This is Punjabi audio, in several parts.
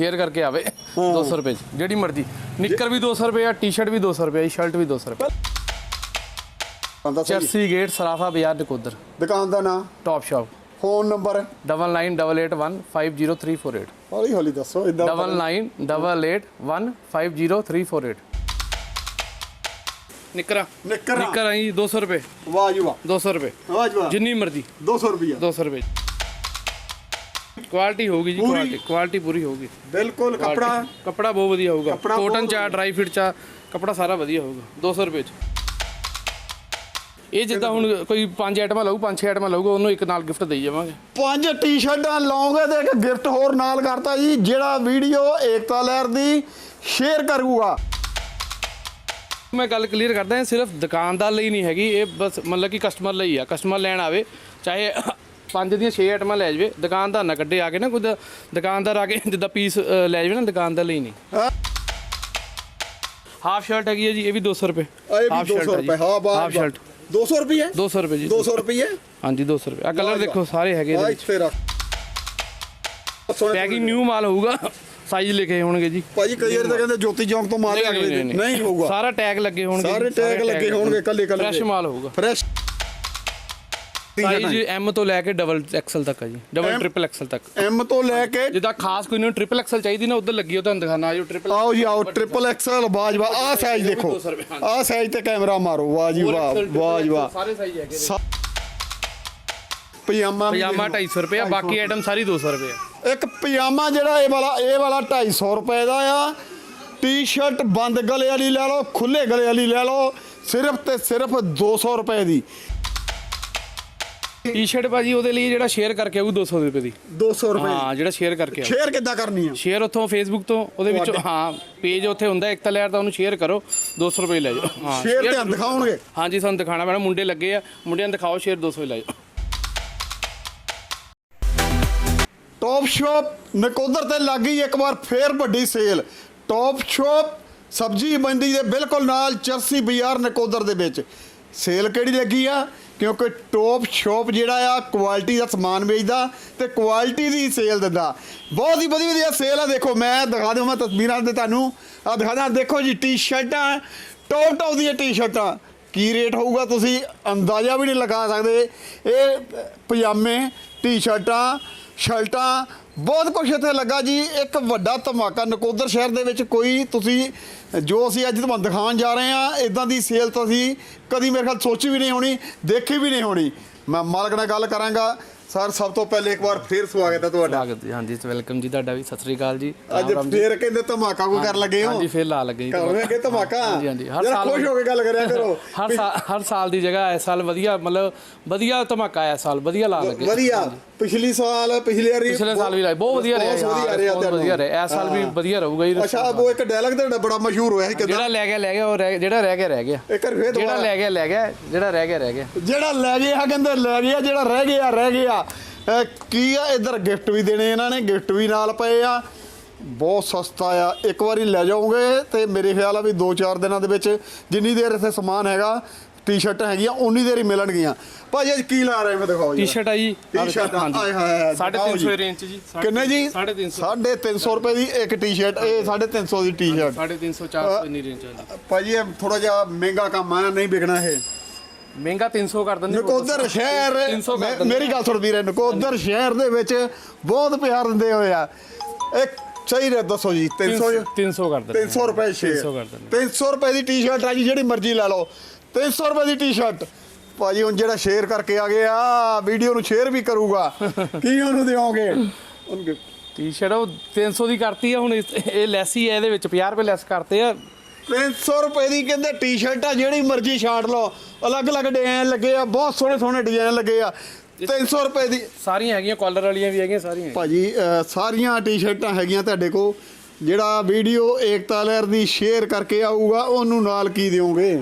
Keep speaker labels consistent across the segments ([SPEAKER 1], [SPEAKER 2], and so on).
[SPEAKER 1] ਸ਼ੇਅਰ ਕਰਕੇ ਆਵੇ 200 ਰੁਪਏ 'ਚ। ਜਿਹੜੀ ਮਰਜ਼ੀ। ਨਿੱਕਰ ਵੀ 200 ਰੁਪਏ ਆ ਟੀ-ਸ਼ਰਟ ਵੀ 200 ਰੁਪਏ ਆ ਸ਼ਰਟ ਵੀ 200 ਰੁਪਏ
[SPEAKER 2] ਬੰਦਾ ਸਹੀ
[SPEAKER 1] ਚਰਸੀ ਗੇਟ ਸਰਾਫਾ ਬਾਜ਼ਾਰ ਨਕੋਦਰ।
[SPEAKER 2] ਦੁਕਾਨ ਦਾ ਨਾਮ
[SPEAKER 1] ਟੌਪ ਸ਼ਾਪ
[SPEAKER 2] ਫੋਨ ਨੰਬਰ?
[SPEAKER 1] 9988150348
[SPEAKER 2] ਹੌਲੀ ਹੌਲੀ ਦੱਸੋ ਇਦਾਂ
[SPEAKER 1] 9988150348 ਨਿੱਕਰਾਂ।
[SPEAKER 2] ਨਿੱਕਰਾਂ।
[SPEAKER 1] ਨਿੱਕਰ ਆਈ 200 ਰੁਪਏ।
[SPEAKER 2] ਵਾਹ ਜੀ ਵਾਹ।
[SPEAKER 1] 200 ਰੁਪਏ।
[SPEAKER 2] ਵਾਹ ਜੀ ਵਾਹ।
[SPEAKER 1] ਜਿੰਨੀ ਮਰਜ਼ੀ।
[SPEAKER 2] 200 ਰੁਪਿਆ
[SPEAKER 1] 200 ਰੁਪਏ ਕੁਆਲਿਟੀ ਹੋਊਗੀ ਜੀ
[SPEAKER 2] ਪੂਰੀ?
[SPEAKER 1] ਕੁਆਲਿਟੀ ਕੁਆਲਿਟੀ ਪੂਰੀ ਹੋਊਗੀ।
[SPEAKER 2] ਬਿਲਕੁਲ ਕੱਪੜਾ
[SPEAKER 1] ਕੱਪੜਾ ਬਹੁਤ ਵਧੀਆ ਹੋਊਗਾ।
[SPEAKER 2] ਕੱਪੜਾ
[SPEAKER 1] ਕੋਟਨ ਚਾ ਡਰਾਈ ਫਿਟ ਚਾ ਕੱਪੜਾ ਸਾਰਾ ਵਧੀਆ ਹੋਊਗਾ 200 ਰੁਪਏ ਚ। ਇਹ ਜਿੱਦਾਂ ਹੁਣ ਕੋਈ ਪੰਜ ਆਈਟਮਾਂ ਲਊ ਪੰਜ ਛੇ ਆਈਟਮਾਂ ਲਊਗਾ ਉਹਨੂੰ ਇੱਕ ਨਾਲ ਗਿਫਟ ਦੇਈ ਜਾਵਾਂਗੇ।
[SPEAKER 2] ਪੰਜ ਟੀ-ਸ਼ਰਟਾਂ ਲਾਉਂਗੇ ਤੇ ਇੱਕ ਗਿਫਟ ਹੋਰ ਨਾਲ ਕਰਤਾ ਜੀ ਜਿਹੜਾ ਵੀਡੀਓ ਏਕਤਾ ਲਹਿਰ ਦੀ ਸ਼ੇਅਰ ਕਰੂਗਾ।
[SPEAKER 1] ਮੈਂ ਗੱਲ ਕਲੀਅਰ ਕਰਦਾ ਹਾਂ ਸਿਰਫ ਦੁਕਾਨਦਾਰ ਲਈ ਨਹੀਂ ਹੈਗੀ ਇਹ ਬਸ ਮਤਲਬ ਕਿ ਕਸਟਮਰ ਲਈ ਆ। ਕਸਟਮਰ ਲੈਣ ਆਵੇ ਚਾਹੇ ਪੰਜ ਦੀਆਂ 6 ਆਈਟਮਾਂ ਲੈ ਜਾਵੇ ਦੁਕਾਨਦਾਰ ਨਾ ਕੱਢੇ ਆ ਕੇ ਨਾ ਕੋਈ ਦ- ਦੁਕਾਨਦਾਰ ਆ ਕੇ ਜਿੱਦਾਂ ਪੀਸ ਲੈ ਜਾਵੇ ਨਾ ਦੁਕਾਨਦਾਰ ਲਈ ਨਹੀਂ।
[SPEAKER 2] ਹਾਂ।
[SPEAKER 1] ਹਾਫ ਸ਼ਰਟ ਹੈਗੀ ਹੈ ਜੀ ਇਹ ਵੀ 200 ਰੁਪਏ।
[SPEAKER 2] ਇਹ ਵੀ
[SPEAKER 1] Half
[SPEAKER 2] 200
[SPEAKER 1] shirt ਹੈ ਜੀ।
[SPEAKER 2] ਰੁਪਏ ਹਾਂ ਬਾਹਰ
[SPEAKER 1] ਹਾਫ ਸ਼ਰਟ
[SPEAKER 2] 200 ਰੁਪਏ
[SPEAKER 1] 200 ਰੁਪਏ ਜੀ
[SPEAKER 2] 200 ਰੁਪਏ
[SPEAKER 1] ਹਾਂਜੀ 200 ਰੁਪਏ। ਆ ਕਲਰ ਦੇਖੋ ਸਾਰੇ ਹੈਗੇ
[SPEAKER 2] ਆ
[SPEAKER 1] ਇਹਦੇ ਵਿੱਚ।
[SPEAKER 2] ਇੱਥੇ ਰੱਖ।
[SPEAKER 1] ਪੈਕਿੰਗ ਨਿਊ ਮਾਲ ਹੋਊਗਾ ਸਾਈਜ਼ ਲਿਖੇ ਹੋਣਗੇ ਜੀ।
[SPEAKER 2] ਭਾਜੀ ਕਈ ਵਾਰ ਤਾਂ ਕਹਿੰਦੇ ਜੋਤੀ ਚੌਂਕ ਤੋਂ ਮਾਲ
[SPEAKER 1] ਨਹੀਂ, ਨਹੀਂ, ਨਹੀਂ,
[SPEAKER 2] ਨਹੀਂ। ਹੋਊਗਾ।
[SPEAKER 1] ਸਾਰਾ ਟੈਗ ਲੱਗੇ ਹੋਣਗੇ
[SPEAKER 2] ਸਾਰੇ ਟੈਗ ਲੱਗੇ ਹੋਣਗੇ ਕੱਲੇ ਕੱਲੇ
[SPEAKER 1] ਫਰੈਸ਼ ਮਾਲ ਹੋਊਗਾ।
[SPEAKER 2] ਫਰੈਸ਼
[SPEAKER 1] ਸਾਈਜ਼ ਐਮ ਤੋਂ ਲੈ ਕੇ ਡਬਲ ਐਕਸਲ ਤੱਕ ਆ ਜੀ। Double
[SPEAKER 2] M?
[SPEAKER 1] ਟ੍ਰਿਪਲ ਐਕਸਲ ਤੱਕ।
[SPEAKER 2] ਐਮ ਤੋਂ ਲੈ ਕੇ
[SPEAKER 1] ਜਿੱਦਾਂ ਖਾਸ ਕੋਈ ਨੂੰ ਟ੍ਰਿਪਲ ਐਕਸਲ ਚਾਹੀਦੀ ਨਾ ਉਧਰ ਲੱਗੀ ਉਹ ਤੁਹਾਨੂੰ ਦਿਖਾਣਾ ਆਜੋ ਟ੍ਰਿਪਲ
[SPEAKER 2] ਆਓ ਜੀ ਆਓ ਟ੍ਰਿਪਲ ਐਕਸਲ ਬਾਜਵਾ ਆ ਸਾਈਜ਼ ਦੇਖੋ।
[SPEAKER 1] 200 ਰੁਪਏ, ਹਾਂਜੀ।
[SPEAKER 2] ਆ ਸਾਈਜ਼ ਤੇ ਕੈਮਰਾ ਮਾਰੋ ਵਾਹ ਜੀ ਵਾਹ ਵਾਹ ਜੀ ਵਾਹ।
[SPEAKER 1] ਸਾਰੇ ਸਾਈਜ਼ ਹੈਗੇ
[SPEAKER 2] ਪਜਾਮਾ
[SPEAKER 1] ਪਜਾਮਾ
[SPEAKER 2] ਦੇਖ
[SPEAKER 1] 250 ਰੁਪਏ ਆ ਬਾਕੀ ਆਈਟਮ ਸਾਰੀ 200 ਰੁਪਏ ਆ।
[SPEAKER 2] ਇੱਕ ਪਜਾਮਾ ਜਿਹੜਾ ਇਹ ਵਾਲਾ ਇਹ ਵਾਲਾ 250 ਰੁਪਏ ਦਾ ਆ। ਟੀ-ਸ਼ਰਟ ਬੰਦ ਗਲੇ ਵਾਲੀ ਲੈ ਲਓ ਖੁੱਲੇ ਗਲੇ ਵਾਲੀ ਲੈ ਲਓ ਸਿਰਫ ਤੇ ਸਿਰਫ 200 ਰੁਪਏ ਦੀ।
[SPEAKER 1] ਟੀ-ਸ਼ਰਟ ਭਾਜੀ ਉਹਦੇ ਲਈ ਜਿਹੜਾ ਸ਼ੇਅਰ ਕਰਕੇ ਆਊ 200 ਰੁਪਏ ਦੀ।
[SPEAKER 2] 200 ਰੁਪਏ
[SPEAKER 1] ਹਾਂ ਜਿਹੜਾ ਸ਼ੇਅਰ ਕਰਕੇ ਆਊ।
[SPEAKER 2] ਸ਼ੇਅਰ ਕਿੱਦਾਂ ਕਰਨੀ ਆ?
[SPEAKER 1] ਸ਼ੇਅਰ ਉੱਥੋਂ ਫੇਸਬੁੱਕ ਤੋਂ ਉਹਦੇ ਵਿੱਚ ਹਾਂ ਪੇਜ ਉੱਥੇ ਹੁੰਦਾ ਇੱਕ ਤਾਂ ਦਾ ਉਹਨੂੰ ਸ਼ੇਅਰ ਕਰੋ 200 ਰੁਪਏ ਲੈ ਜਾਓ। ਹਾਂ
[SPEAKER 2] ਸ਼ੇਅਰ ਤੇ ਦਿਖਾਉਣਗੇ।
[SPEAKER 1] ਹਾਂਜੀ ਸਾਨੂੰ ਦਿਖਾਣਾ ਪੈਣਾ ਮੁੰਡੇ ਲੱਗੇ ਆ ਮੁੰਡਿਆਂ ਨੂੰ ਦਿਖਾਓ ਸ਼ੇਅਰ 200 ਹੀ ਲੈ ਜਾਓ।
[SPEAKER 2] ਟੌਪ ਸ਼ਾਪ ਨਕੋਦਰ ਤੇ ਲੱਗ ਗਈ ਇੱਕ ਵਾਰ ਫੇਰ ਵੱਡੀ ਸੇਲ ਟੌਪ ਸ਼ਾਪ ਸਬਜੀ ਮੰਡੀ ਦੇ ਬਿਲਕੁਲ ਨਾਲ ਚਰਸੀ ਬਾਜ਼ਾਰ ਨਕੋਦਰ ਦੇ ਵਿੱਚ। ਸੇਲ ਕਿਹੜੀ ਲੱਗੀ ਆ? ਕਿਉਂਕਿ ਟੋਪ ਸ਼ੋਪ ਜਿਹੜਾ ਆ ਕੁਆਲਿਟੀ ਦਾ ਸਮਾਨ ਵੇਚਦਾ ਤੇ ਕੁਆਲਿਟੀ ਦੀ ਸੇਲ ਦਿੰਦਾ। ਬਹੁਤ ਹੀ ਵਧੀਆ ਵਧੀਆ ਸੇਲ ਆ, ਦੇਖੋ, ਮੈਂ ਦਿਖਾ ਦਿਆਂ ਤਸਵੀਰਾਂ ਤੇ ਤੁਹਾਨੂੰ। ਆ ਦਿਖਾ ਦਿਆਂ, ਦੇਖੋ ਜੀ ਟੀ-ਸ਼ਰਟਾਂ ਟੌਪ ਟੌਪ ਦੀਆਂ ਟੀ-ਸ਼ਰਟਾਂ ਕੀ ਰੇਟ ਹੋਊਗਾ ਤੁਸੀਂ ਅੰਦਾਜ਼ਾ ਵੀ ਨਹੀਂ ਲਗਾ ਸਕਦੇ। ਇਹ ਪਜਾਮੇ ਟੀ-ਸ਼ਰਟਾਂ ਸ਼ਰਟਾਂ ਬਹੁਤ ਕੁਝ ਇੱਥੇ ਲੱਗਾ ਜੀ। ਇੱਕ ਵੱਡਾ ਧਮਾਕਾ ਨਕੋਦਰ ਸ਼ਹਿਰ ਦੇ ਵਿੱਚ ਕੋਈ ਤੁਸੀਂ ਜੋ ਅਸੀਂ ਅੱਜ ਤੁਹਾਨੂੰ ਦਿਖਾਉਣ ਜਾ ਰਹੇ ਹਾਂ ਇਦਾਂ ਦੀ ਸੇਲ ਤਾਂ ਅਸੀਂ ਕਦੀ ਮੇਰੇ ਖਿਆਲ ਸੋਚੀ ਵੀ ਨਹੀਂ ਹੋਣੀ, ਦੇਖੀ ਵੀ ਨਹੀਂ ਹੋਣੀ। ਮੈਂ ਮਾਲਕ ਨਾਲ ਗੱਲ ਕਰਾਂਗਾ। ਸਰ ਸਭ ਤੋਂ ਪਹਿਲੇ ਇੱਕ ਵਾਰ ਫੇਰ ਸਵਾਗਤ ਹੈ ਤੁਹਾਡਾ।
[SPEAKER 1] ਸਵਾਗਤ ਜੀ ਹਾਂਜੀ ਵੈਲਕਮ ਜੀ ਤੁਹਾਡਾ ਵੀ ਸਤਿ ਸ੍ਰੀ ਅਕਾਲ ਜੀ।
[SPEAKER 2] ਅੱਜ। ਫੇਰ ਕਹਿੰਦੇ ਧਮਾਕਾ ਕੋਈ ਕਰਨ ਲੱਗੇ ਹੋ?
[SPEAKER 1] ਹਾਂਜੀ ਫੇਰ ਲਾ ਲੱਗੇ ਜੀ
[SPEAKER 2] ਕਰਵੇਂ ਕਿ ਧਮਾਕਾ?
[SPEAKER 1] ਹਾਂਜੀ ਹਾਂਜੀ ਹਰ ਸਾਲ
[SPEAKER 2] ਖੁਸ਼ ਹੋ ਕੇ ਗੱਲ ਕਰਿਆ ਕਰੋ।
[SPEAKER 1] ਹਰ ਸਾਲ ਹਰ ਸਾਲ ਦੀ ਜਗ੍ਹਾ ਇਸ ਸਾਲ ਵਧੀਆ ਮਤਲਬ ਵਧੀਆ ਧਮਾਕਾ ਆਇਆ ਸਾਲ ਵਧੀਆ ਲਾ ਲੱਗੇ।
[SPEAKER 2] ਵਧੀਆ। ਪਿਛਲੀ ਸਾਲ ਪਿਛਲੀ ਵਾਰੀ
[SPEAKER 1] ਪਿਛਲੇ ਸਾਲ ਵੀ ਲਾਏ ਬਹੁਤ ਵਧੀਆ ਰਿਹਾ
[SPEAKER 2] ਬਹੁਤ ਵਧੀਆ ਰਿਹਾ
[SPEAKER 1] ਬਹੁਤ ਵਧੀਆ ਰਿਹਾ। ਇਸ ਸਾਲ ਵੀ। ਵਧੀਆ ਰਹੂਗਾ ਜੀ
[SPEAKER 2] ਅੱਛਾ ਉਹ ਇੱਕ ਡਾਇਲੌਗ ਤੁਹਾਡਾ ਬੜਾ ਮਸ਼ਹੂਰ ਹੋਇਆ ਸੀ
[SPEAKER 1] ਜਿਹੜਾ ਲੈ ਗਿਆ ਲੈ ਗਿਆ ਉਹ ਜਿਹੜਾ ਰਹਿ ਗਿਆ ਰਹਿ ਗਿਆ।
[SPEAKER 2] ਇੱਕ ਵਾਰ ਫੇਰ
[SPEAKER 1] ਜਿਹੜਾ ਲੈ ਗਿਆ ਲੈ ਗਿਆ ਜਿਹੜਾ ਰਹਿ ਗਿਆ ਰਹਿ ਗਿਆ।
[SPEAKER 2] ਜਿਹੜਾ ਲੈ ਗਿਆ ਕਹਿੰਦੇ ਲੈ ਗਿਆ ਜਿਹੜਾ ਰਹਿ ਗਿਆ ਰਹਿ ਗਿਆ। ਅਹ ਕੀ ਆ ਇਧਰ ਗਿਫਟ ਵੀ ਦੇਣੇ ਇਹਨਾਂ ਨੇ ਗਿਫਟ ਵੀ ਨਾਲ ਪਏ ਆ। ਬਹੁਤ ਸਸਤਾ ਆ। ਇੱਕ ਵਾਰੀ ਲੈ ਜਾਓਗੇ ਤੇ ਮੇਰੇ ਖਿਆਲ ਆ ਵੀ 2-4 ਦਿਨਾਂ ਦੇ ਵਿੱਚ ਜਿੰਨੀ ਦੇਰ ਇੱਥੇ ਸਮਾਨ ਹੈਗਾ ਟੀ-ਸ਼ਰਟ ਹੈਗੀਆਂ ਉਨੀ ਦੇਰ ਹੀ ਮਿਲਣਗੀਆਂ। ਭਾਜੀ ਅੱਜ ਕੀ ਲਾ ਰਹੇ ਮੈਂ ਦਿਖਾਓ ਜੀ।
[SPEAKER 1] ਟੀ-ਸ਼ਰਟ ਆ ਜੀ।
[SPEAKER 2] ਟੀ-ਸ਼ਰਟ, ਆਏ ਹਾਏ, ਦਿਖਾਓ
[SPEAKER 1] 350
[SPEAKER 2] ਜੀ।
[SPEAKER 1] ਰੇਂਜ ਜੀ।
[SPEAKER 2] ਕਿੰਨੇ ਜੀ?
[SPEAKER 1] 350
[SPEAKER 2] 350 ਰੁਪਏ ਦੀ ਇੱਕ ਟੀ-ਸ਼ਰਟ ਇਹ 350 ਦੀ ਟੀ-ਸ਼ਰਟ
[SPEAKER 1] 350 400 ਇੰਨੀ ਰੇਂਜ ਚ
[SPEAKER 2] ਭਾਜੀ ਇਹ ਥੋੜਾ ਜਿਹਾ ਮਹਿੰਗਾ ਕੰਮ ਆ ਨਹੀਂ ਵਿਕਣਾ ਇਹ।
[SPEAKER 1] ਮਹਿੰਗਾ 300 ਕਰ ਦਿੰਦੇ
[SPEAKER 2] ਨਕੋਦਰ ਸ਼ਹਿਰ
[SPEAKER 1] 300 ਕਰ
[SPEAKER 2] ਮੈਂ-
[SPEAKER 1] ਦਿੰਦੇ
[SPEAKER 2] ਮੇਰੀ ਗੱਲ ਸੁਣ ਵੀਰੇ ਨਕੋਦਰ ਸ਼ਹਿਰ ਦੇ ਵਿੱਚ ਬਹੁਤ ਪਿਆਰ ਦਿੰਦੇ ਹੋਏ ਆ। ਇੱਕ ਸਹੀ ਰੇਟ ਦੱਸੋ ਜੀ 300
[SPEAKER 1] 300 ਕਰ ਦਿੰਦੇ
[SPEAKER 2] 300 ਰੁਪਏ
[SPEAKER 1] 300 ਕਰ
[SPEAKER 2] ਸ਼ੇਅਰ
[SPEAKER 1] ਦਿੰਦੇ
[SPEAKER 2] 300 ਰੁਪਏ ਦੀ ਟੀ-ਸ਼ਰਟ ਆ ਜੀ ਜਿਹੜੀ ਮਰਜ਼ੀ ਲੈ ਲਓ। 300 ਰੁਪਏ ਦੀ ਟੀ-ਸ਼ਰਟ। ਭਾਜੀ ਹੁਣ ਜਿਹੜਾ ਸ਼ੇਅਰ ਕਰਕੇ ਆ ਗਿਆ ਵੀਡੀਓ ਨੂੰ ਸ਼ੇਅਰ ਵੀ ਕਰੂਗਾ। ਕੀ ਉਹਨੂੰ ਦਿਓਗੇ? ਉਹਨੂੰ
[SPEAKER 1] ਟੀ-ਸ਼ਰਟ ਉਹ 300 ਦੀ ਕਰਤੀ ਆ ਹੁਣ ਇਹ ਲੈਸ ਹੀ ਹੈ ਇਹਦੇ ਵਿੱਚ 50 ਰੁਪਏ ਲੈਸ ਕਰਤੇ ਆ।
[SPEAKER 2] 300 ਰੁਪਏ ਦੀ ਕਹਿੰਦੇ ਟੀ-ਸ਼ਰਟ ਆ ਜਿਹੜੀ ਮਰਜ਼ੀ ਛਾੜ ਲਓ। ਅਲੱਗ-ਅਲੱਗ ਡਿਜ਼ਾਈਨ ਲੱਗੇ ਆ ਬਹੁਤ ਸੋਹਣੇ ਸੋਹਣੇ ਡਿਜ਼ਾਈਨ ਲੱਗੇ ਆ। 300 ਰੁਪਏ ਦੀ
[SPEAKER 1] ਸਾਰੀਆਂ ਹੈਗੀਆਂ ਕਾਲਰ ਵਾਲੀਆਂ ਵੀ ਹੈਗੀਆਂ ਸਾਰੀਆਂ।
[SPEAKER 2] ਭਾਜੀ ਸਾਰੀਆਂ ਟੀ-ਸ਼ਰਟਾਂ ਹੈਗੀਆਂ ਤੁਹਾਡੇ ਕੋਲ। ਜਿਹੜਾ ਵੀਡੀਓ ਏਕਤਾ ਲਹਿਰ ਦੀ ਸ਼ੇਅਰ ਕਰਕੇ ਆਊਗਾ ਉਹਨੂੰ ਨਾਲ ਕੀ ਦਿਓਗੇ?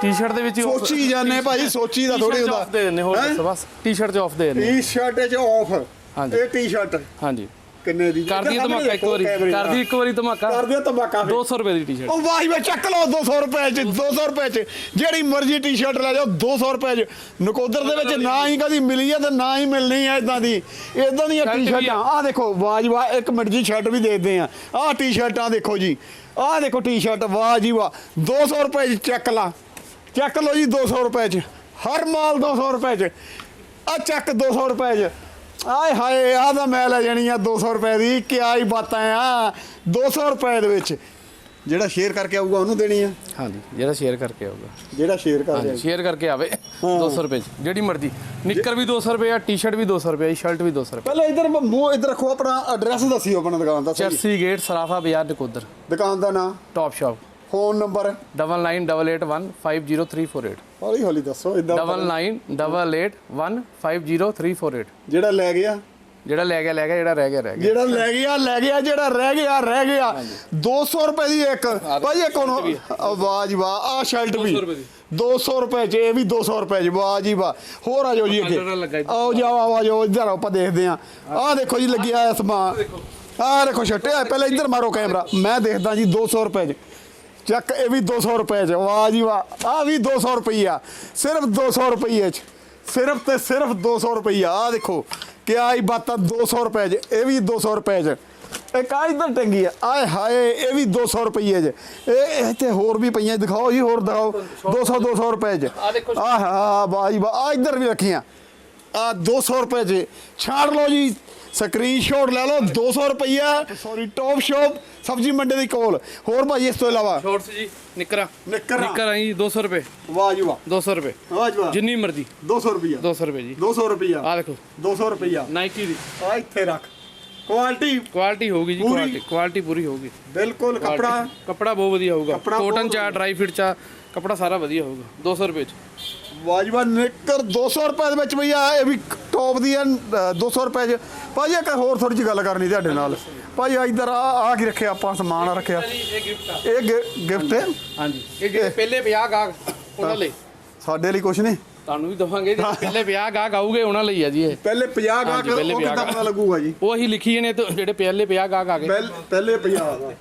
[SPEAKER 1] ਟੀ-ਸ਼ਰਟ ਦੇ ਵਿੱਚ
[SPEAKER 2] ਸੋਚੀ ਜਾਂਦੇ ਭਾਜੀ ਸੋਚੀ ਦਾ ਥੋੜੀ ਹੁੰਦਾ।
[SPEAKER 1] ਦੇ ਦਿੰਦੇ ਹੋਰ ਬਸ ਟੀ-ਸ਼ਰਟ 'ਚ ਆਫ ਦੇ ਦਿੰਦੇ
[SPEAKER 2] ਟੀ-ਸ਼ਰਟ 'ਚ ਆਫ
[SPEAKER 1] ਹਾਂਜੀ।
[SPEAKER 2] ਇਹ ਟੀ-ਸ਼ਰਟ
[SPEAKER 1] ਹਾਂਜੀ।
[SPEAKER 2] ਕਿੰਨੇ ਦੀ?
[SPEAKER 1] ਕਰ ਦਈਏ ਧਮਾਕਾ ਇੱਕ ਵਾਰੀ। ਕਰ ਦਈਏ ਇੱਕ ਵਾਰੀ ਧਮਾਕਾ।
[SPEAKER 2] ਕਰ ਦਿਓ ਧਮਾਕਾ ਫਿਰ।
[SPEAKER 1] 200 ਰੁਪਏ ਦੀ ਟੀ-ਸ਼ਰਟ
[SPEAKER 2] ਉਹ ਵਾਹ ਵੇ ਚੱਕ ਲਓ 200 ਰੁਪਏ ਚ 200 ਰੁਪਏ ਚ। ਜਿਹੜੀ ਮਰਜ਼ੀ ਟੀ-ਸ਼ਰਟ ਲੈ ਜਾਓ 200 ਰੁਪਏ ਚ। ਨਕੋਦਰ ਦੇ ਵਿੱਚ ਨਾ ਹੀ ਕਦੀ ਮਿਲੀ ਹੈ ਤੇ ਨਾ ਹੀ ਮਿਲਣੀ ਹੈ ਇਦਾਂ ਦੀ। ਇਦਾਂ ਦੀਆਂ ਟੀ-ਸ਼ਰਟਾਂ
[SPEAKER 1] ਆ।
[SPEAKER 2] ਆਹ ਦੇਖੋ ਵਾਹ ਜੀ ਵਾਹ ਇੱਕ ਮਿੰਟ ਜੀ ਸ਼ਰਟ ਵੀ ਦੇਖਦੇ ਆ। ਆਹ ਟੀ-ਸ਼ਰਟਾਂ ਦੇਖੋ ਜੀ। ਆਹ ਦੇਖੋ ਟੀ-ਸ਼ਰਟ ਵਾਹ ਜੀ ਵਾਹ। 200 ਰੁਪਏ ਚ ਚੱਕ ਲਾ। ਚੱਕ ਲਓ ਜੀ 200 ਰੁਪਏ ਚ। ਹਰ ਮਾਲ 200 ਰੁਪਏ ਚ। ਆ ਚੱਕ 200 ਰੁਪਏ ਚ। ਆਏ ਹਾਏ ਆਹ ਤਾਂ ਮੈਂ ਲੈ ਜਾਣੀ ਆ 200 ਰੁਪਏ ਦੀ ਕਿਆ ਹੀ ਬਾਤਾਂ ਆ। 200 ਰੁਪਏ ਦੇ ਵਿੱਚ। ਜਿਹੜਾ ਸ਼ੇਅਰ ਕਰਕੇ ਆਊਗਾ ਉਹਨੂੰ ਦੇਣੀ ਆ?
[SPEAKER 1] ਹਾਂਜੀ ਜਿਹੜਾ ਸ਼ੇਅਰ ਕਰਕੇ ਆਊਗਾ।
[SPEAKER 2] ਜਿਹੜਾ ਸ਼ੇਅਰ ਕਰ
[SPEAKER 1] ਹਾਂਜੀ ਸ਼ੇਅਰ ਕਰਕੇ ਆਵੇ। 200 ਰੁਪਏ 'ਚ ਜਿਹੜੀ ਮਰਜ਼ੀ। ਨਿੱਕਰ ਵੀ 200 ਰੁਪਏ ਆ ਟੀ-ਸ਼ਰਟ ਵੀ 200 ਰੁਪਏ ਆ ਸ਼ਰਟ ਵੀ 200 ਰੁਪਏ।
[SPEAKER 2] ਪਹਿਲਾਂ ਇਧਰ ਮੂੰਹ ਇਧਰ ਰੱਖੋ ਆਪਣਾ ਐਡਰੈਸ ਦੱਸਿਓ ਆਪਣਾ ਦੁਕਾਨ ਦਾ ਸਹੀ।
[SPEAKER 1] ਚਰਸੀ ਗੇਟ ਸਰਾਫਾ ਬਾਜ਼ਾਰ ਨਕੋਦਰ।
[SPEAKER 2] ਦੁਕਾਨ ਦਾ ਨਾਮ
[SPEAKER 1] ਟੌਪ ਸ਼ਾਪ
[SPEAKER 2] ਫੋਨ ਨੰਬਰ?
[SPEAKER 1] 9988150348
[SPEAKER 2] ਹੌਲੀ ਹੌਲੀ ਦੱਸੋ ਇਦਾਂ
[SPEAKER 1] 9988150348
[SPEAKER 2] ਜਿਹੜਾ ਲੈ ਗਿਆ?
[SPEAKER 1] ਜਿਹੜਾ ਲੈ ਗਿਆ ਲੈ ਗਿਆ ਜਿਹੜਾ ਰਹਿ ਗਿਆ ਰਹਿ ਗਿਆ।
[SPEAKER 2] ਜਿਹੜਾ ਲੈ ਗਿਆ ਲੈ ਗਿਆ ਜਿਹੜਾ ਰਹਿ ਗਿਆ ਰਹਿ ਗਿਆ। 200 ਰੁਪਏ ਦੀ ਇੱਕ। ਭਾਈ ਇੱਕ ਹੁਣ ਵਾਹ ਜੀ ਵਾਹ ਆ ਸ਼ਰਟ ਵੀ।
[SPEAKER 1] 200 ਰੁਪਏ ਦੀ।
[SPEAKER 2] 200 ਰੁਪਏ ਚ ਇਹ ਵੀ 200 ਰੁਪਏ ਚ। ਵਾਹ ਜੀ ਵਾਹ। ਹੋਰ ਆ ਜਾਓ ਜੀ ਅੱਗੇ। ਆਓ ਜੀ ਆਓ ਜਾਓ ਇੱਧਰ ਆਪਾਂ ਦੇਖਦੇ ਆ ਆਹ ਦੇਖੋ ਜੀ ਲੱਗਿਆ ਆ ਸਮਾਨ ਆਹ ਦੇਖੋ। ਛੱਟੇ ਪਹਿਲਾਂ ਇੱਧਰ ਮਾਰੋ ਕੈਮਰਾ। ਮੈਂ ਦੇਖਦਾ ਜੀ 200 ਰੁਪਏ ਚ। ਚੱਕ ਇਹ ਵੀ 200 ਰੁਪਏ ਚ ਵਾਹ ਜੀ ਵਾਹ ਆ ਵੀ 200 ਰੁਪਈਆ। ਸਿਰਫ 200 ਰੁਪਈਏ ਚ ਸਿਰਫ ਤੇ ਸਿਰਫ 200 ਰੁਪਈਆ ਆ ਦੇਖੋ ਕਿਆ ਹੀ ਬਾਤਾਂ 200 ਰੁਪਏ ਚ ਇਹ ਵੀ 200 ਰੁਪਏ ਚ। ਇੱਕ ਆ ਇੱਧਰ ਟੰਗੀ ਆ? ਆਏ ਹਾਏ ਇਹ ਵੀ 200 ਰੁਪਈਏ ਚ। ਇਹ ਇੱਥੇ ਹੋਰ ਵੀ ਪਈਆਂ ਦਿਖਾਓ ਜੀ ਹੋਰ ਦਿਖਾਓ। 200 200 ਰੁਪਏ ਚ। ਆਹ ਹਾਂ ਵਾਹ ਜੀ ਵਾਹ ਆ ਇੱਧਰ ਵੀ ਰੱਖੀਆਂ। ਆ 200 ਰੁਪਏ ਚ। ਛਾੜ ਲਓ ਜੀ ਸਕਰੀਨਸ਼ਾਟ ਲੈ ਲਓ 200 ਰੁਪਈਆ। ਸੌਰੀ ਟੌਪ ਸ਼ੋਪ ਸਬਜੀ ਮੰਡੀ ਦੀ ਕੋਲ। ਹੋਰ ਭਾਈ ਇਸ ਤੋਂ ਇਲਾਵਾ?
[SPEAKER 1] ਸ਼ਾਰਟਸ ਜੀ ਨਿੱਕਰਾਂ।
[SPEAKER 2] ਨਿੱਕਰਾਂ।
[SPEAKER 1] ਨਿੱਕਰ ਆਈ 200 ਰੁਪਏ।
[SPEAKER 2] ਵਾਹ ਜੀ ਵਾਹ।
[SPEAKER 1] 200 ਰੁਪਏ।
[SPEAKER 2] ਵਾਹ ਜੀ ਵਾਹ।
[SPEAKER 1] ਜਿੰਨੀ ਮਰਜ਼ੀ।
[SPEAKER 2] 200 ਰੁਪਈਆ।
[SPEAKER 1] 200 ਰੁਪਏ ਜੀ।
[SPEAKER 2] 200 ਰੁਪਈਆ।
[SPEAKER 1] ਆ ਦੇਖੋ।
[SPEAKER 2] 200 ਰੁਪਈਆ।
[SPEAKER 1] ਨਾਈਕੀ ਦੀ।
[SPEAKER 2] ਆ ਇੱਥੇ ਰੱਖ। ਕੁਆਲਿਟੀ
[SPEAKER 1] ਕੁਆਲਿਟੀ ਹੋਊਗੀ ਜੀ
[SPEAKER 2] ਪੂਰੀ।
[SPEAKER 1] ਕੁਆਲਿਟੀ ਕੁਆਲਿਟੀ ਪੂਰੀ ਹੋਊਗੀ।
[SPEAKER 2] ਬਿਲਕੁਲ ਕੱਪੜਾ।
[SPEAKER 1] ਕੱਪੜਾ ਬਹੁਤ ਵਧੀਆ ਹੋਊਗਾ। ਕੋਟਨ ਚਾ ਡਰਾਈ ਫਿਟ ਚਾ ਕੱਪੜਾ ਸਾਰਾ ਵਧੀਆ ਹੋਊਗਾ। 200 ਰੁਪਏ ਚ।
[SPEAKER 2] ਵਾਜਵਾ ਨਿੱਕਰ 200 ਰੁਪਏ ਦੇ ਵਿੱਚ ਭਈਆ ਇਹ ਵੀ ਟੌਪ ਦੀ ਅ, 200 ਰੁਪਏ ਚ। ਭਾਜੀ ਇੱਕ ਹੋਰ ਥੋੜੀ ਜਿਹੀ ਗੱਲ ਕਰਨੀ ਤੁਹਾਡੇ ਨਾਲ। ਭਾਜੀ ਇੱਧਰ ਆ ਆ ਕੀ ਰੱਖਿਆ ਆਪਾਂ ਸਮਾਨ ਰੱਖਿਆ।
[SPEAKER 1] ਇਹ ਗਿਫਟ
[SPEAKER 2] ਇਹ ਗਿਫਟ ਹੈ?
[SPEAKER 1] ਹਾਂਜੀ। ਇਹ ਜਿਹੜੇ ਪਹਿਲੇ 50 ਗਾਹਕ ਉਹਨਾਂ ਲਈ।
[SPEAKER 2] ਸਾਡੇ ਲਈ ਕੁਝ ਨਹੀਂ।
[SPEAKER 1] ਤੁਹਾਨੂੰ ਵੀ ਦਵਾਂਗੇ ਪਹਿਲੇ 50 ਗਾਹਕ ਆਉਗੇ ਉਹਨਾਂ ਲਈ ਆ ਜੀ ਇਹ।
[SPEAKER 2] ਪਹਿਲੇ 50 ਗਾਹਕ ਉਹ
[SPEAKER 1] 50
[SPEAKER 2] ਕਿੱਦਾਂ ਪਤਾ ਲੱਗੂਗਾ ਜੀ?
[SPEAKER 1] ਉਹ ਅਸੀਂ ਲਿਖੀ ਨੇ ਤੇ ਜਿਹੜੇ ਪਹਿਲੇ 50 ਗਾਹਕ ਆ ਗਏ।
[SPEAKER 2] ਪਹਿਲ- ਪਹਿਲੇ 50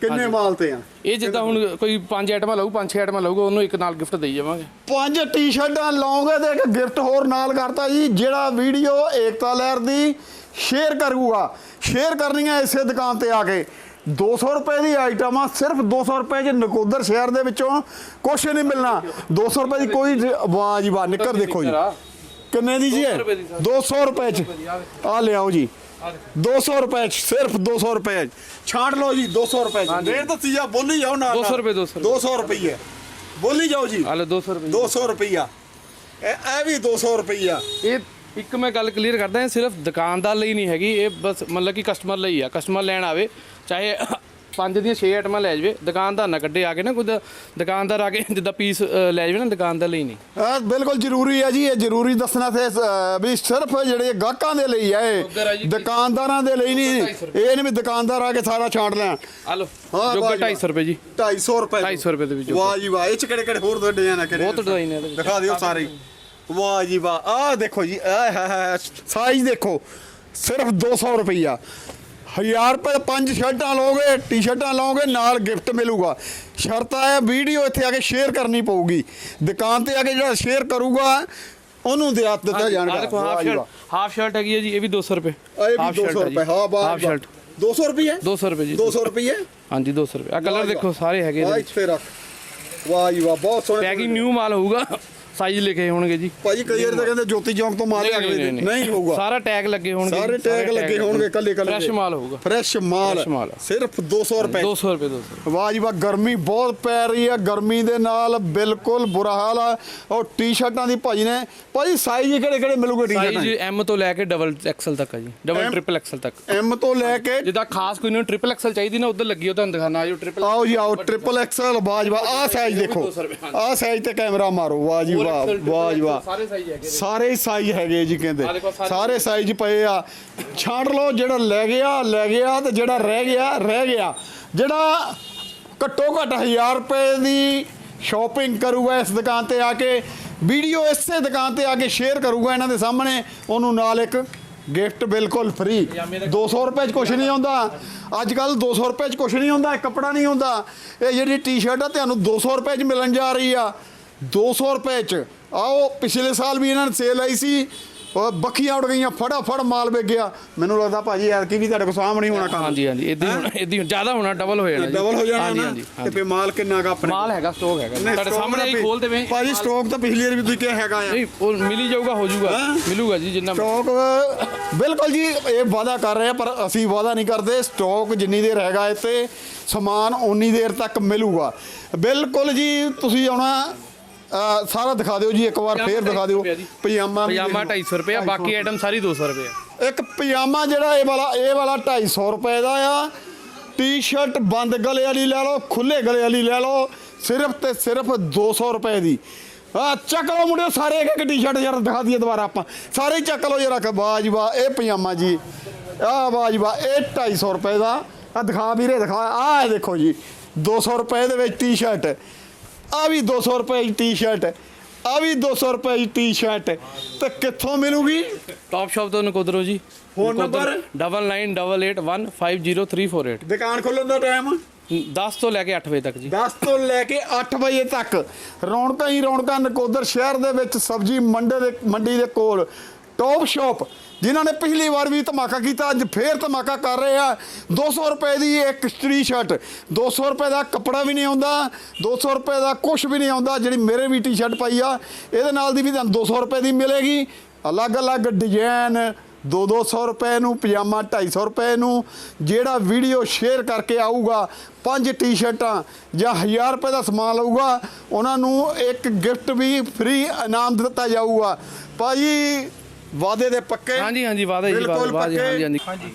[SPEAKER 2] ਕਿੰਨੇ ਮਾਲ ਤੇ ਆ?
[SPEAKER 1] ਇਹ ਜਿੱਦਾਂ ਹੁਣ ਕੋਈ ਪੰਜ ਆਈਟਮਾਂ ਲਊ ਪੰਜ ਛੇ ਆਈਟਮਾਂ ਲਊਗਾ ਉਹਨੂੰ ਇੱਕ ਨਾਲ ਗਿਫਟ ਦੇਈ ਜਾਵਾਂਗੇ।
[SPEAKER 2] ਪੰਜ ਟੀ-ਸ਼ਰਟਾਂ ਲਾਉਂਗੇ ਤੇ ਇੱਕ ਗਿਫਟ ਹੋਰ ਨਾਲ ਕਰਤਾ ਜੀ ਜਿਹੜਾ ਵੀਡੀਓ ਏਕਤਾ ਲਹਿਰ ਦੀ ਸ਼ੇਅਰ ਕਰੂਗਾ। ਸ਼ੇਅਰ ਕਰਨੀਆਂ ਇਸੇ ਦੁਕਾਨ ਤੇ ਆ ਕੇ। 200 ਰੁਪਏ ਦੀ ਆਈਟਮ ਆ ਸਿਰਫ 200 ਰੁਪਏ ਚ ਨਕੋਦਰ ਸ਼ਹਿਰ ਦੇ ਵਿੱਚੋਂ ਕੁਛ ਨਹੀਂ ਮਿਲਣਾ। 200 ਰੁਪਏ ਦੀ ਕੋਈ ਵਾਹ ਜੀ ਵਾਹ ਨਿੱਕਰ ਦੇਖੋ ਜੀ। ਕਿੰਨੇ ਦੀ ਜੀ
[SPEAKER 1] 200 ਰੁਪਏ ਦੀ ਸਰ।
[SPEAKER 2] 200 ਰੁਪਏ ਚ ਆ ਲਿਆਓ ਜੀ
[SPEAKER 1] ਆ ਦੇਖੋ
[SPEAKER 2] 200 ਰੁਪਏ ਚ ਸਿਰਫ 200 ਰੁਪਏ ਚ ਛਾਂਟ ਲਓ ਜੀ 200 ਰੁਪਏ ਚ। ਰੇਟ ਦੱਸੀ ਜਾ ਬੋਲੀ ਜਾਓ ਨਾਲ
[SPEAKER 1] 200
[SPEAKER 2] ਨਾਲ।
[SPEAKER 1] ਰੁਪਏ, 200
[SPEAKER 2] 200 ਰੁਪਏ ਬੋਲੀ ਜਾਓ ਜੀ
[SPEAKER 1] ਆ ਲੈ 200 ਰੁਪਏ
[SPEAKER 2] 200 ਰੁਪਈਆ ਇਹ ਇਹ ਵੀ 200 ਰੁਪਈਆ
[SPEAKER 1] ਇਹ ਇੱਕ ਮੈਂ ਗੱਲ ਕਲੀਅਰ ਕਰਦਾ ਇਹ ਸਿਰਫ ਦੁਕਾਨਦਾਰ ਲਈ ਨਹੀਂ ਹੈਗੀ ਇਹ ਬਸ ਮਤਲਬ ਕਿ ਕਸਟਮਰ ਲਈ ਆ ਕਸਟਮਰ ਲੈਣ ਆਵੇ ਚਾਹੇ ਪੰਜ ਦੀਆਂ 6 ਆਈਟਮਾਂ ਲੈ ਜਾਵੇ ਦੁਕਾਨਦਾਰ ਨਾ ਕੱਢੇ ਆ ਕੇ ਨਾ ਕੋਈ ਦੁਕਾਨਦਾਰ ਆ ਕੇ ਜਿੱਦਾਂ ਪੀਸ ਲੈ ਜਾਵੇ ਨਾ ਦੁਕਾਨਦਾਰ ਲਈ ਨਹੀਂ
[SPEAKER 2] ਆ ਬਿਲਕੁਲ ਜ਼ਰੂਰੀ ਹੈ ਜੀ ਇਹ ਜ਼ਰੂਰੀ ਦੱਸਣਾ ਤੇ ਵੀ ਸਿਰਫ ਜਿਹੜੇ ਗਾਹਕਾਂ ਦੇ ਲਈ ਹੈ
[SPEAKER 1] ਆ
[SPEAKER 2] ਇਹ। ਦੁਕਾਨਦਾਰਾਂ ਦੇ ਲਈ ਨਹੀਂ
[SPEAKER 1] 250 ਰੁਪਏ।
[SPEAKER 2] ਇਹ ਨਹੀਂ ਵੀ ਦੁਕਾਨਦਾਰ ਆ ਕੇ ਸਾਰਾ ਛਾਂਟ ਲੈਣ
[SPEAKER 1] ਆ ਲਓ
[SPEAKER 2] ਹਾਂ,
[SPEAKER 1] ਜੋਗਾ
[SPEAKER 2] ਵਾਹ ਜੀ,
[SPEAKER 1] 250 ਰੁਪਏ ਜੀ
[SPEAKER 2] 250 ਰੁਪਏ
[SPEAKER 1] 250 ਰੁਪਏ ਦੇ ਵਿੱਚ
[SPEAKER 2] ਵਾਹ ਜੀ ਵਾਹ ਇਹ ਚ ਕਿਹੜੇ ਕਿਹੜੇ ਹੋਰ ਡਿਜ਼ਾਈਨ ਆ ਕਿਹੜੇ
[SPEAKER 1] ਬਹੁਤ ਡਿਜ਼ਾਈਨ ਹੈ ਇਹਦੇ ਵਿੱਚ।
[SPEAKER 2] ਦਿਖਾ ਦਿਓ ਸਾਰੇ ਹੀ। ਵਾਹ ਜੀ ਵਾਹ ਆਹ ਦੇਖੋ ਜੀ ਆਹ ਹਾ ਹਾ ਸਾਈਜ਼ ਦੇਖੋ ਸਿਰਫ 200 ਰੁਪਈਆ 1000 ਰੁਪਏ ਪੰਜ ਸ਼ਰਟਾਂ ਲਓਗੇ ਟੀ-ਸ਼ਰਟਾਂ ਲਓਗੇ ਨਾਲ ਗਿਫਟ ਮਿਲੂਗਾ। ਸ਼ਰਤ ਹੈ ਵੀਡੀਓ ਇੱਥੇ ਆ ਕੇ ਸ਼ੇਅਰ ਕਰਨੀ ਪਊਗੀ। ਦੁਕਾਨ ਤੇ ਆ ਕੇ ਜਿਹੜਾ ਸ਼ੇਅਰ ਕਰੂਗਾ ਉਹਨੂੰ ਦਿਆ ਦਿੱਤਾ ਜਾਣਗਾ।
[SPEAKER 1] ਆ ਦੇਖੋ ਹਾਫ
[SPEAKER 2] ਜੀ
[SPEAKER 1] ਸ਼ਰਟ। ਹਾਫ ਸ਼ਰਟ ਹੈਗੀ ਹੈ ਜੀ ਇਹ ਵੀ 200 ਰੁਪਏ।
[SPEAKER 2] ਇਹ ਵੀ
[SPEAKER 1] ਸ਼ਰਟ
[SPEAKER 2] 200
[SPEAKER 1] ਹੈ ਜੀ।
[SPEAKER 2] ਰੁਪਏ ਹਾਂ ਬਾਹ
[SPEAKER 1] ਹਾਫ ਸ਼ਰਟ
[SPEAKER 2] 200 ਰੁਪਏ
[SPEAKER 1] 200 ਰੁਪਏ ਜੀ
[SPEAKER 2] 200 ਰੁਪਏ
[SPEAKER 1] ਹਾਂਜੀ 200 ਰੁਪਏ। ਆ ਕਲਰ
[SPEAKER 2] ਜੀ
[SPEAKER 1] ਦੇਖੋ। ਸਾਰੇ ਹੈਗੇ
[SPEAKER 2] ਆ ਇੱਥੇ ਰੱਖ। ਵਾਹ ਜੀ ਵਾਹ ਬਹੁਤ ਸੋਹਣੇ
[SPEAKER 1] ਪੈਕਿੰਗ ਨਿਊ ਮਾਲ ਹੋਊਗਾ। ਸਾਈਜ਼ ਲਿਖੇ ਹੋਣਗੇ ਜੀ।
[SPEAKER 2] ਭਾਜੀ ਕਈ ਵਾਰ ਤਾਂ ਕਹਿੰਦੇ ਜੋਤੀ ਚੌਂਕ ਤੋਂ ਮਾਲ
[SPEAKER 1] ਨਹੀਂ,
[SPEAKER 2] ਲੱਗਦੇ
[SPEAKER 1] ਨਹੀਂ,
[SPEAKER 2] ਨਹੀਂ ਹੋਊਗਾ।
[SPEAKER 1] ਸਾਰਾ ਟੈਗ ਲੱਗੇ ਹੋਣਗੇ
[SPEAKER 2] ਸਾਰੇ
[SPEAKER 1] ਜੀ,
[SPEAKER 2] ਟੈਗ ਲੱਗੇ ਹੋਣਗੇ ਕੱਲੇ ਕੱਲੇ
[SPEAKER 1] ਫਰੈਸ਼ ਮਾਲ ਹੋਊਗਾ।
[SPEAKER 2] ਫਰੈਸ਼ ਮਾਲ।
[SPEAKER 1] Fresh ਮਾਲ।
[SPEAKER 2] ਸਿਰਫ 200 ਰੁਪਏ।
[SPEAKER 1] 200 ਰੁਪਏ 200
[SPEAKER 2] ਵਾਹ ਜੀ ਵਾਹ ਗਰਮੀ ਬਹੁਤ ਪੈ ਰਹੀ ਹੈ। ਗਰਮੀ ਦੇ ਨਾਲ ਬਿਲਕੁਲ ਬੁਰਾ ਹਾਲ ਆ। ਉਹ ਟੀ-ਸ਼ਰਟਾਂ ਦੀ ਭਾਜੀ ਨੇ ਭਾਜੀ ਸਾਈਜ਼ ਕਿਹੜੇ ਕਿਹੜੇ ਮਿਲੂਗੇ ਟੀ-ਸ਼ਰਟਾਂ
[SPEAKER 1] ਸਾਈਜ਼ ਐਮ ਤੋਂ ਲੈ ਕੇ ਡਬਲ ਐਕਸਲ ਤੱਕ ਹੈ ਜੀ। Double
[SPEAKER 2] M?
[SPEAKER 1] ਟ੍ਰਿਪਲ ਐਕਸਲ ਤੱਕ।
[SPEAKER 2] ਐਮ ਤੋਂ ਲੈ ਕੇ
[SPEAKER 1] ਜਿੱਦਾਂ ਖਾਸ ਕੋਈ ਨੂੰ ਟ੍ਰਿਪਲ ਐਕਸਲ ਚਾਹੀਦੀ ਨਾ ਉਧਰ ਲੱਗੀ ਉਹ ਤੁਹਾਨੂੰ ਦਿਖਾਣਾ ਆਜੋ ਟ੍ਰਿਪਲ
[SPEAKER 2] ਆਓ ਜੀ ਆਓ ਟ੍ਰਿਪਲ ਐਕਸਲ ਵਾਹ ਜੀ ਵਾਹ ਆਹ ਸਾਈਜ਼ ਦੇਖੋ।
[SPEAKER 1] 200 ਰੁਪਏ, ਹਾਂਜੀ।
[SPEAKER 2] ਆਹ ਸਾਈਜ਼ ਤੇ ਕੈਮਰਾ ਮਾਰੋ। ਵਾਹ ਜੀ ਵਾਹ ਵਾਹ ਜੀ ਵਾਹ।
[SPEAKER 1] ਸਾਰੇ ਸਾਈਜ਼ ਹੈਗੇ।
[SPEAKER 2] ਸਾਰੇ ਸਾਈਜ਼ ਹੈਗੇ ਜੀ ਕਹਿੰਦੇ।
[SPEAKER 1] ਸਾਰੇ-
[SPEAKER 2] ਸਾਈਜ਼ ਪਏ ਆ। ਛਾਂਟ ਲਓ ਜਿਹੜਾ ਲੈ ਗਿਆ ਲੈ ਗਿਆ ਤੇ ਜਿਹੜਾ ਰਹਿ ਗਿਆ ਰਹਿ ਗਿਆ। ਜਿਹੜਾ ਘੱਟੋ ਘੱਟ 1000 ਰੁਪਏ ਦੀ ਸ਼ਾਪਿੰਗ ਕਰੂਗਾ ਇਸ ਦੁਕਾਨ ਤੇ ਆ ਕੇ ਵੀਡੀਓ ਇਸੇ ਦੁਕਾਨ ਤੇ ਆ ਕੇ ਸ਼ੇਅਰ ਕਰੂਗਾ ਇਹਨਾਂ ਦੇ ਸਾਹਮਣੇ ਉਹਨੂੰ ਨਾਲ ਇੱਕ ਗਿਫਟ ਬਿਲਕੁਲ ਫ੍ਰੀ 200 ਰੁਪਏ ਚ ਕੁਝ ਨਹੀਂ ਆਉਂਦਾ। ਅੱਜ ਕੱਲ 200 ਰੁਪਏ ਚ ਕੁਝ ਨਹੀਂ ਇਹ ਕੱਪੜਾ ਨਹੀਂ ਹੁੰਦਾ ਇਹ ਜਿਹੜੀ ਟੀ-ਸ਼ਰਟ ਆ ਤੁਹਾਨੂੰ 200 ਰੁਪਏ ਚ ਮਿਲਣ ਜਾ ਰਹੀ ਆ। 200 ਰੁਪਏ ਚ। ਆਓ ਪਿਛਲੇ ਸਾਲ ਵੀ ਇਹਨਾਂ ਨੇ ਸੇਲ ਆਈ ਸੀ। ਉਹ ਬੱਖੀਆਂ ਉੜ ਗਈਆਂ ਫਟਾਫਟ ਮਾਲ ਵਿਕ ਗਿਆ। ਮੈਨੂੰ ਲੱਗਦਾ ਭਾਜੀ ਐਤਕੀ ਵੀ ਤੁਹਾਡੇ ਕੋਲ ਸਾਹਮਣੇ ਹੋਣਾ ਕੰਮ।
[SPEAKER 1] ਹਾਂਜੀ ਹਾਂਜੀ ਇਦਾਂ ਇਦਾਂ ਜ਼ਿਆਦਾ ਹੋਣਾ ਡਬਲ ਹੋ ਜਾਣਾ।
[SPEAKER 2] ਡਬਲ ਹੋ ਜਾਣਾ
[SPEAKER 1] ਹਾਂਜੀ ਹਾਂਜੀ
[SPEAKER 2] ਤੇ। ਫੇ ਮਾਲ ਕਿੰਨਾ ਗਾ ਆਪਣੇ
[SPEAKER 1] ਮਾਲ ਹੈਗਾ ਸਟਾਕ ਹੈਗਾ। ਤੁਹਾਡੇ ਸਾਹਮਣੇ ਹੀ ਖੋਲ ਦੇਵੇਂ।
[SPEAKER 2] ਭਾਜੀ ਸਟਾਕ ਤਾਂ ਪਿਛਲੀ ਵਾਰ ਵੀ ਤੁਸੀਂ ਕਿਹਾ ਹੈਗਾ ਆ।
[SPEAKER 1] ਨਹੀਂ ਉਹ ਮਿਲੀ ਜਾਊਗਾ ਹੋ ਜਾਊਗਾ? ਮਿਲੂਗਾ ਜੀ ਜਿੰਨਾ
[SPEAKER 2] ਸਟਾਕ ਬਿਲਕੁਲ ਜੀ ਇਹ ਵਾਅਦਾ ਕਰ ਰਹੇ ਆ ਪਰ ਅਸੀਂ ਵਾਅਦਾ ਨਹੀਂ ਕਰਦੇ। ਸਟਾਕ ਜਿੰਨੀ ਦੇਰ ਹੈਗਾ ਇੱਥੇ ਸਮਾਨ ਉਨੀ ਦੇਰ ਤੱਕ ਮਿਲੂਗਾ। ਬਿਲਕੁਲ ਜੀ ਤੁਸੀਂ ਆਉਣਾ ਸਾਰਾ ਦਿਖਾ ਦਿਓ ਜੀ ਇੱਕ ਵਾਰ ਫੇਰ ਦਿਖਾ ਦਿਓ। ਪਜਾਮਾ ਵੀ
[SPEAKER 1] ਪਜਾਮਾ
[SPEAKER 2] ਦੇਖ
[SPEAKER 1] 250 ਰੁਪਏ ਬਾਕੀ ਆਈਟਮ ਸਾਰੀ 200 ਰੁਪਏ ਆ।
[SPEAKER 2] ਇੱਕ ਪਜਾਮਾ ਜਿਹੜਾ ਇਹ ਵਾਲਾ ਇਹ ਵਾਲਾ 250 ਰੁਪਏ ਦਾ ਆ। ਟੀ-ਸ਼ਰਟ ਬੰਦ ਗਲੇ ਵਾਲੀ ਲੈ ਲਓ ਖੁੱਲੇ ਗਲੇ ਵਾਲੀ ਲੈ ਲਓ ਸਿਰਫ ਤੇ ਸਿਰਫ 200 ਰੁਪਏ ਦੀ। ਆ ਚੱਕ ਲਓ ਮੁੰਡਿਓ ਸਾਰੇ ਇੱਕ ਇੱਕ ਟੀ-ਸ਼ਰਟ ਯਾਰ ਦਿਖਾ ਦਈਏ ਦੁਬਾਰਾ ਆਪਾਂ। ਸਾਰੇ ਹੀ ਚੱਕ ਲਓ ਕਿ ਬਾਜ ਵਾਹ ਇਹ ਪਜਾਮਾ ਜੀ। ਆ ਬਾਜ ਵਾਹ ਇਹ 250 ਰੁਪਏ ਦਾ। ਆ ਦਿਖਾ ਵੀਰੇ ਦਿਖਾ। ਆ ਦੇਖੋ ਜੀ 200 ਰੁਪਏ ਦੇ ਵਿੱਚ ਟੀ-ਸ਼ਰਟ ਆ ਵੀ 200 ਰੁਪਏ ਦੀ ਟੀ-ਸ਼ਰਟ ਆ ਵੀ 200 ਰੁਪਏ ਦੀ ਟੀ-ਸ਼ਰਟ ਤੇ ਕਿੱਥੋਂ ਮਿਲੂਗੀ?
[SPEAKER 1] ਟਾਪ ਸ਼ਾਪ ਤੋਂ ਨਕੋਦਰੋ ਜੀ।
[SPEAKER 2] Phone number?
[SPEAKER 1] 9988813348
[SPEAKER 2] ਦੁਕਾਨ ਖੋਲਣ ਦਾ ਟਾਈਮ
[SPEAKER 1] 10 ਤੋਂ ਲੈ ਕੇ 8 ਵਜੇ ਤੱਕ ਜੀ।
[SPEAKER 2] 10 ਤੋਂ ਲੈ ਕੇ 8 ਵਜੇ ਤੱਕ। ਰੌਣਕਾਂ ਹੀ ਰੌਣਕਾਂ ਨਕੋਦਰ ਸ਼ਹਿਰ ਦੇ ਵਿੱਚ ਸਬਜ਼ੀ ਮੰਡੇ ਦੇ ਮੰਡੀ ਦੇ ਕੋਲ। ਟੌਪ ਸ਼ਾਪ ਜਿਨ੍ਹਾਂ ਨੇ ਪਿਛਲੀ ਵਾਰ ਵੀ ਧਮਾਕਾ ਕੀਤਾ, ਅੱਜ ਫੇਰ ਧਮਾਕਾ ਕਰ ਰਹੇ ਆ। 200 ਰੁਪਏ ਦੀ ਇੱਕ ਟੀ-ਸ਼ਰਟ 200 ਰੁਪਏ ਦਾ ਕੱਪੜਾ ਵੀ ਨਹੀਂ ਆਉਂਦਾ 200 ਰੁਪਏ ਦਾ ਕੁਝ ਵੀ ਨਹੀਂ ਆਉਂਦਾ, ਜਿਹੜੀ ਮੇਰੇ ਵੀ ਟੀ-ਸ਼ਰਟ ਪਾਈ ਆ, ਇਹਦੇ ਨਾਲ ਦੀ ਵੀ ਤੁਹਾਨੂੰ 200 ਰੁਪਏ ਦੀ ਮਿਲੇਗੀ। ਅਲੱਗ-ਅਲੱਗ ਡਿਜ਼ਾਈਨ 2-200 ਰੁਪਏ ਨੂੰ, ਪਜਾਮਾ 250 ਰੁਪਏ ਨੂੰ, ਜਿਹੜਾ ਵੀਡੀਓ ਸ਼ੇਅਰ ਕਰਕੇ ਆਊਗਾ, ਪੰਜ ਟੀ-ਸ਼ਰਟਾਂ ਜਾਂ 1000 ਰੁਪਏ ਦਾ ਸਮਾਨ ਲਊਗਾ, ਉਹਨਾਂ ਨੂੰ ਇੱਕ ਗਿਫਟ ਵੀ ਫ੍ਰੀ ਇਨਾਮ ਦਿੱਤਾ ਜਾਊਗਾ। ਭਾਜੀ ਵਾਅਦੇ ਦੇ ਪੱਕੇ?
[SPEAKER 1] ਹਾਂਜੀ ਹਾਂਜੀ ਵਾਦਾ ਜੀ
[SPEAKER 2] ਬਿਲਕੁਲ
[SPEAKER 1] ਵਾਦਾ। ਹਾਂਜੀ ਹਾਂਜੀ।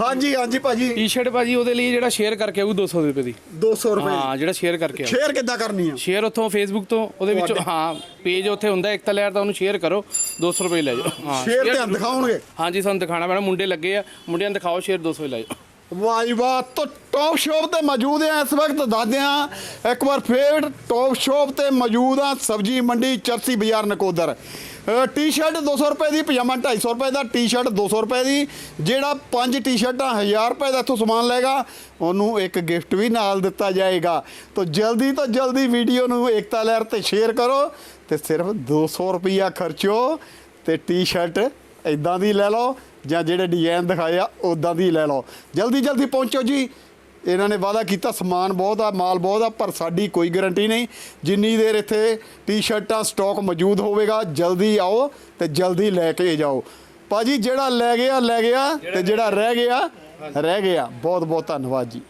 [SPEAKER 2] ਹਾਂਜੀ। ਹਾਂਜੀ ਭਾਜੀ।
[SPEAKER 1] ਟੀ-ਸ਼ਰਟ ਭਾਜੀ ਉਹਦੇ ਲਈ ਜਿਹੜਾ ਸ਼ੇਅਰ ਕਰਕੇ ਆਊ 200 ਰੁਪਏ ਦੀ।
[SPEAKER 2] 200 ਰੁਪਏ
[SPEAKER 1] ਹਾਂ ਜਿਹੜਾ ਸ਼ੇਅਰ ਕਰਕੇ ਆਊ।
[SPEAKER 2] ਸ਼ੇਅਰ ਕਿੱਦਾਂ ਕਰਨੀ ਆ?
[SPEAKER 1] ਸ਼ੇਅਰ ਉੱਥੋਂ ਫੇਸਬੁੱਕ ਤੋਂ ਉਹਦੇ ਵਿੱਚੋਂ ਹਾਂ ਪੇਜ ਉੱਥੇ ਹੁੰਦਾ ਇੱਕ ਤਾਂ ਲੈਰ ਤਾਂ ਉਹਨੂੰ ਸ਼ੇਅਰ ਕਰੋ 200 ਰੁਪਏ ਲੈ ਜਾਓ। ਹਾਂ
[SPEAKER 2] ਸ਼ੇਅਰ ਤੇ ਦਿਖਾਉਣਗੇ?
[SPEAKER 1] ਹਾਂਜੀ ਸਾਨੂੰ ਦਿਖਾਣਾ ਪੈਣਾ ਮੁੰਡੇ ਲੱਗੇ ਆ ਮੁੰਡਿਆਂ ਨੂੰ ਦਿਖਾਓ ਸ਼ੇਅਰ 200 ਹੀ ਲੈ ਜਾਓ।
[SPEAKER 2] ਵਾਹ ਜੀ ਵਾਹ ਤਾਂ ਟੌਪ ਸ਼ਾਪ ਤੇ ਮੌਜੂਦ ਹੈ ਇਸ ਵਕਤ ਦੱਸਦੇ ਹਾਂ ਇੱਕ ਵਾਰ ਫੇਰ ਟੌਪ ਸ਼ਾਪ ਤੇ ਮੌਜੂਦ ਆ ਸਬਜੀ ਮੰਡੀ ਚਰਸੀ ਬਾਜ਼ਾਰ ਨਕੋਦਰ। ਟੀ-ਸ਼ਰਟ 200 ਰੁਪਏ ਦੀ, ਪਜਾਮਾ 250 ਰੁਪਏ ਦਾ ਟੀ-ਸ਼ਰਟ 200 ਰੁਪਏ ਦੀ, ਜਿਹੜਾ ਪੰਜ ਟੀ-ਸ਼ਰਟਾਂ 1000 ਰੁਪਏ ਦਾ ਇੱਥੋਂ ਸਮਾਨ ਲਏਗਾ, ਉਹਨੂੰ ਇੱਕ ਗਿਫਟ ਵੀ ਨਾਲ ਦਿੱਤਾ ਜਾਏਗਾ। ਤਾਂ ਜਲਦੀ ਤੋਂ ਜਲਦੀ ਵੀਡੀਓ ਨੂੰ ਏਕਤਾ ਲਹਿਰ ਤੇ ਸ਼ੇਅਰ ਕਰੋ ਤੇ ਸਿਰਫ 200 ਰੁਪਈਆ ਖਰਚੋ ਤੇ ਟੀ-ਸ਼ਰਟ ਇਦਾਂ ਦੀ ਲੈ ਲਓ ਜਾਂ ਜਿਹੜੇ ਡਿਜ਼ਾਈਨ ਦਿਖਾਏ ਆ ਉਦਾਂ ਦੀ ਲੈ ਲਓ। ਜਲਦੀ ਜਲਦੀ ਪਹੁੰਚੋ ਜੀ। ਇਹਨਾਂ ਨੇ ਵਾਅਦਾ ਕੀਤਾ, ਸਮਾਨ ਬਹੁਤ ਆ, ਮਾਲ ਬਹੁਤ ਆ, ਪਰ ਸਾਡੀ ਕੋਈ ਗਾਰੰਟੀ ਨਹੀਂ। ਜਿੰਨੀ ਦੇਰ ਇੱਥੇ ਟੀ-ਸ਼ਰਟਾਂ ਸਟਾਕ ਮੌਜੂਦ ਹੋਵੇਗਾ, ਜਲਦੀ ਆਓ ਤੇ ਜਲਦੀ ਲੈ ਕੇ ਜਾਓ। ਭਾਜੀ, ਜਿਹੜਾ ਲੈ ਗਿਆ ਲੈ ਗਿਆ ਤੇ ਜਿਹੜਾ ਰਹਿ ਗਿਆ ਰਹਿ ਗਿਆ। ਬਹੁਤ ਬਹੁਤ ਧੰਨਵਾਦ ਜੀ।